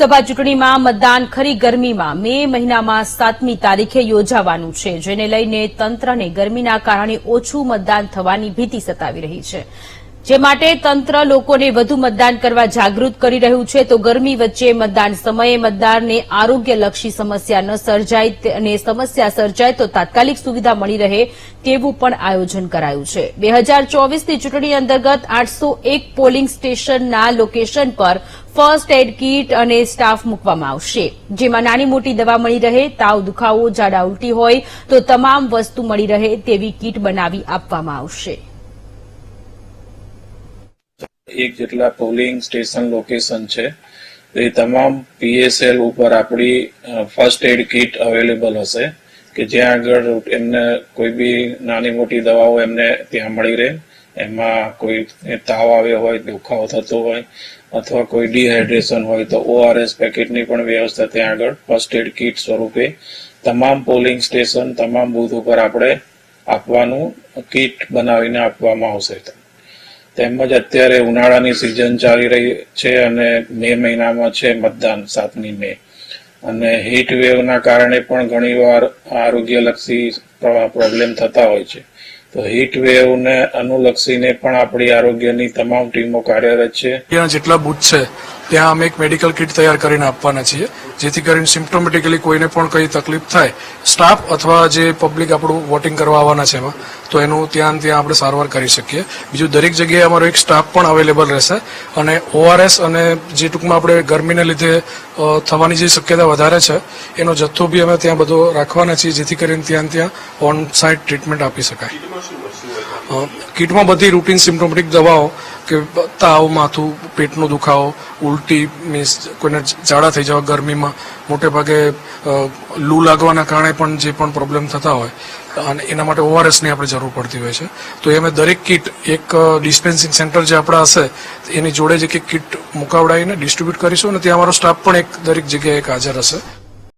લોકસભા ચૂંટણીમાં મતદાન ખરી ગરમીમાં. મે મહિનામાં સાતમી તારીખે યોજાવાનું છે, જેને લઈને તંત્રને ગરમીના કારણે ઓછું મતદાન થવાની ભીતિ સતાવી રહી છે. જે માટે તંત્ર લોકોને વધુ મતદાન કરવા જાગૃત કરી રહ્યું છે. તો ગરમી વચ્ચે મતદાન સમયે મતદારને આરોગ્યલક્ષી સમસ્યા ન સર્જાય અને સમસ્યા સર્જાય તો તાત્કાલિક સુવિધા મળી રહે તેવું પણ આયોજન કરાયું છે. બે હજાર ચોવીસની ચૂંટણી અંતર્ગત આઠસો એક પોલિંગ સ્ટેશનના લોકેશન પર ફર્સ્ટ એડ કીટ અને સ્ટાફ મૂકવામાં આવશે. જેમાં નાની મોટી દવા મળી રહે, તાવ દુખાવો, ઝાડા ઉલટી હોય તો તમામ વસ્તુ મળી રહે તેવી કીટ બનાવી આપવામાં આવશે. એક જેટલા પોલિંગ સ્ટેશન લોકેશન છે, એ તમામ પીએસએલ ઉપર આપણી ફર્સ્ટ એડ કિટ અવેલેબલ હશે, કે જ્યાં આગળ એમને કોઈ બી નાની મોટી દવાઓ એમને ત્યાં મળી રહે. એમાં કોઈ તાવ આવ્યો હોય, દુખાવો થતો હોય, અથવા કોઈ ડિહાઇડ્રેશન હોય, તો ઓઆરએસ પેકેટની પણ વ્યવસ્થા ત્યાં આગળ ફર્સ્ટ એડ કિટ સ્વરૂપે. તમામ પોલિંગ સ્ટેશન તમામ બૂથ ઉપર આપણે આપવાનું કિટ બનાવીને આપવામાં આવશે. તેમજ અત્યારે ઉનાળાની સિઝન ચાલી રહી છે અને મે મહિનામાં છે મતદાન સાતમી મે. અને હીટ વેવના કારણે પણ ઘણીવાર આરોગ્યલક્ષી પ્રોબ્લેમ થતા હોય છે. તો હીટ વેવને અનુલક્ષીને પણ આપણી આરોગ્યની તમામ ટીમો કાર્યરત છે. ત્યાં જેટલા બુથ છે ત્યાં અમે એક મેડિકલ કિટ તૈયાર કરીને આપવાના છીએ, જેથી કરીને સિમ્ટોમેટિકલી કોઈને પણ કઈ તકલીફ થાય સ્ટાફ અથવા જે પબ્લિક આપણું વોટિંગ કરવા આવવાના છે એમાં, તો એનું ત્યાં ત્યાં આપણે સારવાર કરી શકીએ. બીજું દરેક જગ્યાએ અમારો એક સ્ટાફ પણ અવેલેબલ રહેશે, અને ઓઆરએસ અને જે ટૂંકમાં આપણે ગરમીને લીધે થવાની જે શક્યતા વધારે છે, એનો જથ્થો બી અમે ત્યાં બધો રાખવાના છીએ, જેથી કરીને ત્યાં ત્યાં ઓન સાઇટ ટ્રીટમેન્ટ આપી શકાય. કિટમાં બધી રૂટીન સિમ્ટોમેટિક દવાઓ કે તાવ માથું પેટનો દુખાવો, ઉલટી મીન્સ કોઈને ઝાડા થઈ જવા, ગરમીમાં મોટે ભાગે લૂ લાગવાના કારણે પણ જે પણ પ્રોબ્લેમ થતા હોય, અને એના માટે ઓઆરએસની આપણે જરૂર પડતી હોય છે. તો એ અમે દરેક કીટ, એક ડિસ્પેન્સિંગ સેન્ટર જે આપણા હશે, એની જોડે જ કીટ મુકાવડાવીને ડિસ્ટ્રીબ્યુટ કરીશું અને ત્યાં અમારો સ્ટાફ પણ એક દરેક જગ્યાએ એક હાજર હશે.